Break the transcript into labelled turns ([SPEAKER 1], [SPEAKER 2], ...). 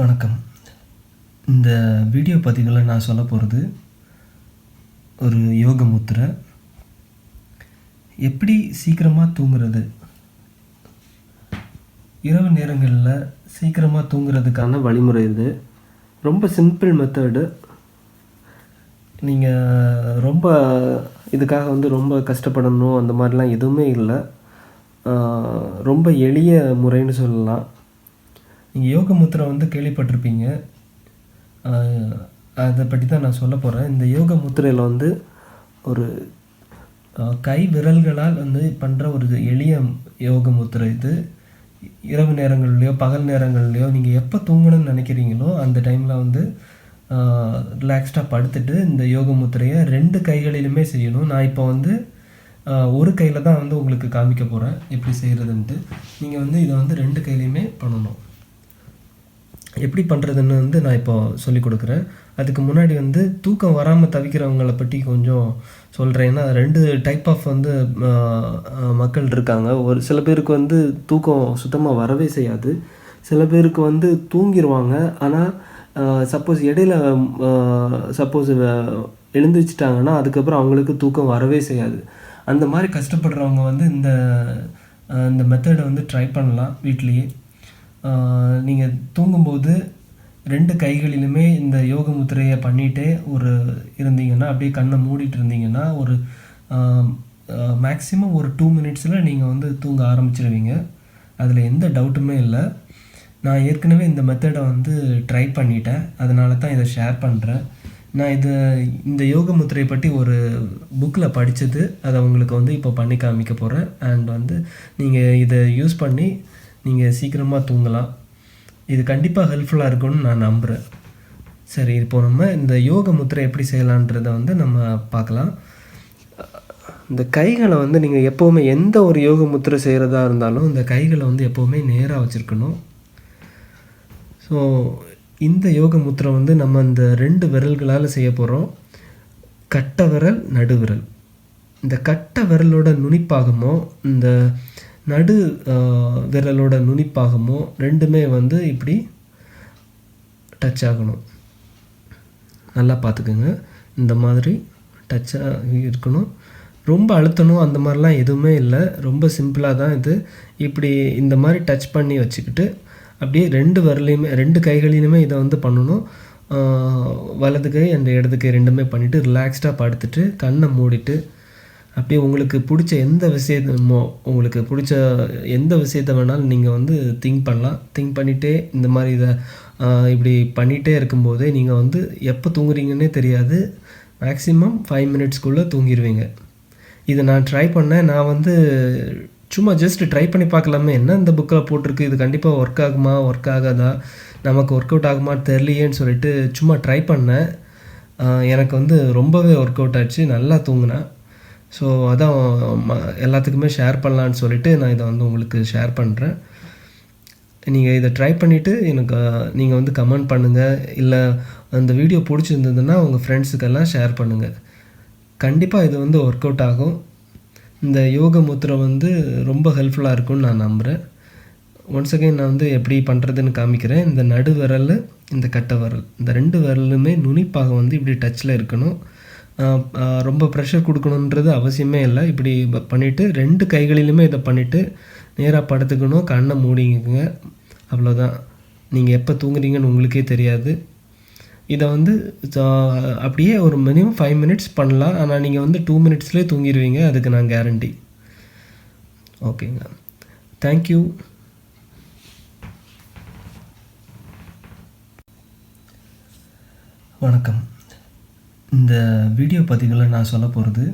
[SPEAKER 1] வணக்கம். இந்த வீடியோ பதிவில் நான் சொல்ல போகிறது ஒரு யோக முத்திரை. எப்படி சீக்கிரமாக தூங்குறது? இரவு நேரங்களில் சீக்கிரமாக தூங்குறதுக்கான வழிமுறை இது. ரொம்ப சிம்பிள் மெத்தடு நீங்கள் ரொம்ப இதுக்காக வந்து ரொம்ப கஷ்டப்படணும் அந்த மாதிரிலாம் எதுவுமே இல்லை. ரொம்ப எளிய முறைன்னு சொல்லலாம். நீங்கள் யோக முத்திரை வந்து கேள்விப்பட்டிருப்பீங்க. அதை பற்றி தான் நான் சொல்ல போகிறேன் இந்த யோக முத்திரையில் வந்து ஒரு கை விரல்களால் வந்து பண்ணுற ஒரு எளிய யோக முத்திரை இது. இரவு நேரங்கள்லையோ பகல் நேரங்கள்லையோ நீங்கள் எப்போ தூங்கணும்னு நினைக்கிறீங்களோ அந்த டைமில் வந்து ரிலாக்ஸ்டாக படுத்துட்டு இந்த யோக முத்திரையை ரெண்டு கைகளிலுமே செய்யணும். நான் இப்போ வந்து ஒரு கையில் தான் வந்து உங்களுக்கு காமிக்க போகிறேன் எப்படி செய்கிறதுன்ட்டு நீங்கள் வந்து இதை வந்து ரெண்டு கையிலையுமே பண்ணணும். எப்படி பண்ணுறதுன்னு வந்து நான் இப்போ சொல்லி கொடுக்குறேன். அதுக்கு முன்னாடி வந்து தூக்கம் வராமல் தவிக்கிறவங்களை பற்றி கொஞ்சம் சொல்கிறேன் ஏன்னா ரெண்டு டைப் ஆஃப் வந்து மக்கள் இருக்காங்க. ஒரு சில பேருக்கு வந்து தூக்கம் சுத்தமாக வரவே செய்யாது. சில பேருக்கு வந்து தூங்கிடுவாங்க ஆனால் சப்போஸ் இடையில சப்போஸ் எழுந்திரிச்சிட்டாங்கன்னா அதுக்கப்புறம் அவங்களுக்கு தூக்கம் வரவே செய்யாது. அந்த மாதிரி கஷ்டப்படுறவங்க வந்து இந்த இந்த மெத்தடை வந்து ட்ரை பண்ணலாம் வீட்லேயே. நீங்கள் தூங்கும்போது ரெண்டு கைகளிலுமே இந்த யோக முத்திரையை பண்ணிகிட்டே ஒரு இருந்தீங்கன்னா அப்படியே கண்ணை மூடிட்டு இருந்தீங்கன்னா ஒரு மேக்ஸிமம் ஒரு டூ மினிட்ஸில் நீங்கள் வந்து தூங்க ஆரம்பிச்சிருவீங்க. அதில் எந்த டவுட்டுமே இல்லை. நான் ஏற்கனவே இந்த மெத்தடை வந்து ட்ரை பண்ணிட்டேன். அதனால தான் இதை ஷேர் பண்ணுறேன் நான் இது இந்த யோக முத்திரையை பற்றி ஒரு புக்கில் படித்தது அதை உங்களுக்கு வந்து இப்போ பண்ணி காமிக்க போகிறேன் அண்ட் வந்து நீங்கள் இதை யூஸ் பண்ணி நீங்கள் சீக்கிரமாக தூங்கலாம். இது கண்டிப்பாக ஹெல்ப்ஃபுல்லாக இருக்கும்னு நான் நம்புகிறேன் சரி இப்போ நம்ம இந்த யோக முத்திரை எப்படி செய்யலான்றதை வந்து நம்ம பார்க்கலாம். இந்த கைகளை வந்து நீங்கள் எப்போவுமே எந்த ஒரு யோக முத்திரை செய்கிறதா இருந்தாலும் இந்த கைகளை வந்து எப்போவுமே நேராக வச்சுருக்கணும். ஸோ இந்த யோக முத்திரை வந்து நம்ம இந்த ரெண்டு விரல்களால் செய்ய போகிறோம் கட்டை விரல் நடுவிரல். இந்த கட்டை விரலோட நுனிப்பாகமோ இந்த நடு விரலோட நுனிப்பாகமோ ரெண்டுமே வந்து இப்படி டச் ஆகணும். நல்லா பார்த்துக்குங்க. இந்த மாதிரி டச்சாக இருக்கணும். ரொம்ப அழுத்தணும் அந்த மாதிரிலாம் எதுவுமே இல்லை. ரொம்ப சிம்பிளாக தான் இது. இப்படி இந்த மாதிரி டச் பண்ணி வச்சுக்கிட்டு அப்படியே ரெண்டு விரலையுமே ரெண்டு கைகளிலுமே இதை வந்து பண்ணணும். வலது கை அந்த இடது கை ரெண்டுமே பண்ணிவிட்டு ரிலாக்ஸ்டாக படுத்துட்டு கண்ணை மூடிட்டு அப்படியே உங்களுக்கு பிடிச்ச எந்த விஷயமோ உங்களுக்கு பிடிச்ச எந்த விஷயத்த வேணாலும் நீங்கள் வந்து திங்க் பண்ணலாம். திங்க் பண்ணிகிட்டே இந்த மாதிரி இதை இப்படி பண்ணிகிட்டே இருக்கும்போதே நீங்கள் வந்து எப்போ தூங்குறீங்கன்னே தெரியாது. மேக்ஸிமம் ஃபைவ் மினிட்ஸ்க்குள்ளே தூங்கிடுவீங்க இதை நான் ட்ரை பண்ணேன். நான் வந்து சும்மா ஜஸ்ட் ட்ரை பண்ணி பார்க்கலாமே. என்ன இந்த புக்கில் போட்டிருக்கு? இது கண்டிப்பாக ஒர்க் ஆகுமா? ஒர்க் ஆகாதா? நமக்கு ஒர்க் அவுட் ஆகுமா? தெரியலையேன்னு சொல்லிட்டு சும்மா ட்ரை பண்ணேன். எனக்கு வந்து ரொம்பவே ஒர்க் அவுட் ஆச்சு. நல்லா தூங்கினேன். ஸோ அதான் ம- எல்லாத்துக்குமே ஷேர் பண்ணலான்னு சொல்லிட்டு நான் இதை வந்து உங்களுக்கு ஷேர் பண்ணுறேன் நீங்கள் இதை ட்ரை பண்ணிவிட்டு எனக்கு நீங்கள் வந்து கமெண்ட் பண்ணுங்கள் இல்லை அந்த வீடியோ பிடிச்சிருந்ததுன்னா உங்கள் ஃப்ரெண்ட்ஸுக்கெல்லாம் ஷேர் பண்ணுங்கள் கண்டிப்பாக இது வந்து ஒர்க் அவுட் ஆகும். இந்த யோக முத்திரை வந்து ரொம்ப ஹெல்ப்ஃபுல்லாக இருக்கும்னு நான் நம்புகிறேன் ஒன்ஸ் அகைன் நான் வந்து எப்படி பண்ணுறதுன்னு காமிக்கிறேன். இந்த நடு விரல் இந்த கட்டை விரல் இந்த ரெண்டு விரலுமே நுனிப்பாகம் வந்து இப்படி டச்சில் இருக்கணும். ரொம்ப ப்ரெஷர் கொடுக்கணுன்றது அவசியமே இல்லை. இப்படி பண்ணிவிட்டு ரெண்டு கைகளிலுமே இதை பண்ணிவிட்டு நேராக படுத்துக்கணும் கண்ணை மூடிங்க அவ்வளோதான் நீங்கள் எப்போ தூங்குறீங்கன்னு உங்களுக்கே தெரியாது. இதை வந்து அப்படியே ஒரு மினிமம் ஃபைவ் மினிட்ஸ் பண்ணலாம். ஆனால் நீங்கள் வந்து டூ மினிட்ஸ்லேயே தூங்கிடுவீங்க. அதுக்கு நான் கேரண்டி ஓகேங்க தேங்க்யூ வணக்கம். இந்த வீடியோ பதிவில் நான் சொல்ல போகிறது